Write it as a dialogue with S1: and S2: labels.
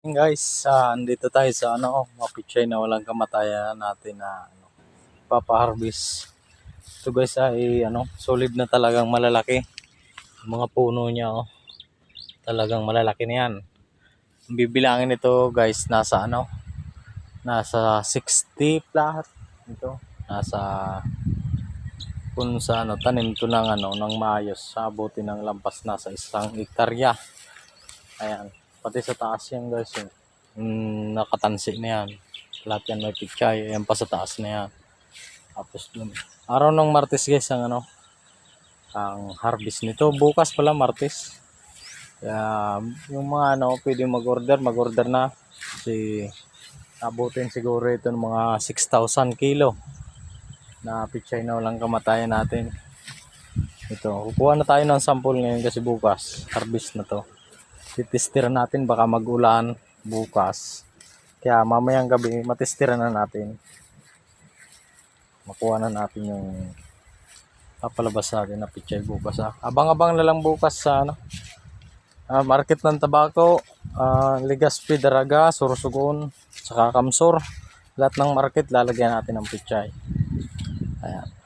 S1: Guys, ah, andito tayo sa ano, mapichay na walang kamatayan natin na ano, papa-harvest. Ito guys ay ano, solid na talagang malalaki. Yung Mga puno niya oh. Talagang malalaki na yan. Ang bibilangin nito guys nasa ano, nasa 60 plus ito. Nasa kung sa ano, tanim to ng ano, ng maayos, sa abuti ng lampas na sa isang hektarya. Ayan. Pati sa taas yan guys. Yung, mm, nakatansi na yan. Lahat yan may pichay. Ayan pa sa taas na yan. Tapos dun. Araw ng Martes guys ang ano. Ang harvest nito. Bukas pala Martes. Kaya yung mga ano pwede mag-order. Mag-order na. Kasi abutin siguro ito ng mga 6,000 kilo. Na pichay na walang kamatayan natin. Ito. Kukuha na tayo ng sample ngayon kasi bukas. Harvest na to titestiran natin baka magulan bukas. Kaya mamayang gabi matestiran na natin. Makuha na natin yung papalabas natin na pichay bukas. Ah. Abang-abang na lang bukas sa ano. ah, market ng tabako, ah, Ligaspi, Daraga, Sursugon, saka Kamsur. Lahat ng market lalagyan natin ng pichay. Ayan.